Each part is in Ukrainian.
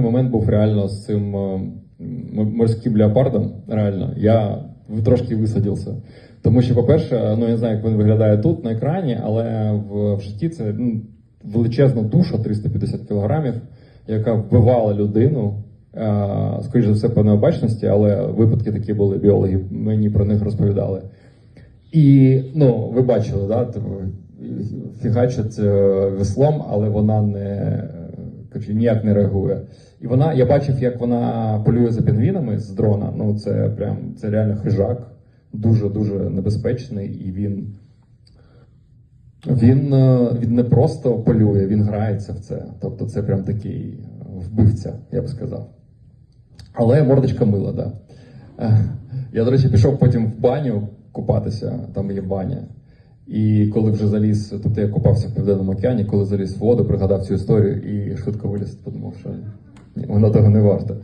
момент був реально з цим е, морським леопардом. Реально, я трошки висадився. Тому що, по-перше, ну я не знаю, як він виглядає тут на екрані, але в, в житті це ну, величезна туша 350 кілограмів, яка вбивала людину. Е, Скоріше за все, по необачності, але випадки такі були, біологи мені про них розповідали. І ну, ви бачили, да, типу, фігачить е, веслом, але вона не е, ніяк не реагує. І вона, я бачив, як вона полює за пінгвінами з дрона. Ну, це прям це реально хижак, дуже дуже небезпечний, і він. Він, е, він не просто полює, він грається в це. Тобто це прям такий вбивця, я б сказав. Але мордочка мила, да. Е, Я, до речі, пішов потім в баню купатися, там є баня. І коли вже заліз, тобто я купався в Південному океані, коли заліз в воду, пригадав цю історію і швидко виліз, подумав, що воно того не варто.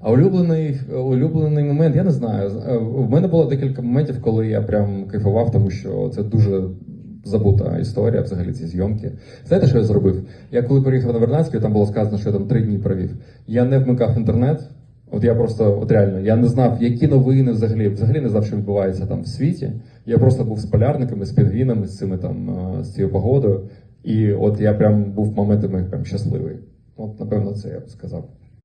А улюблений, улюблений момент, я не знаю. Е, В мене було декілька моментів, коли я прям кайфував, тому що це дуже забута історія, взагалі ці зйомки. Знаєте, що я зробив? Я коли приїхав на Вернадський, там було сказано, що я там три дні провів. Я не вмикав інтернет. От я просто, от реально, я не знав, які новини взагалі, взагалі не знав, що відбувається там в світі. Я просто був з полярниками, з пінгвінами, з цими там, е, з цією погодою. І от я прям був моментами прям щасливий. От, напевно, це я б сказав.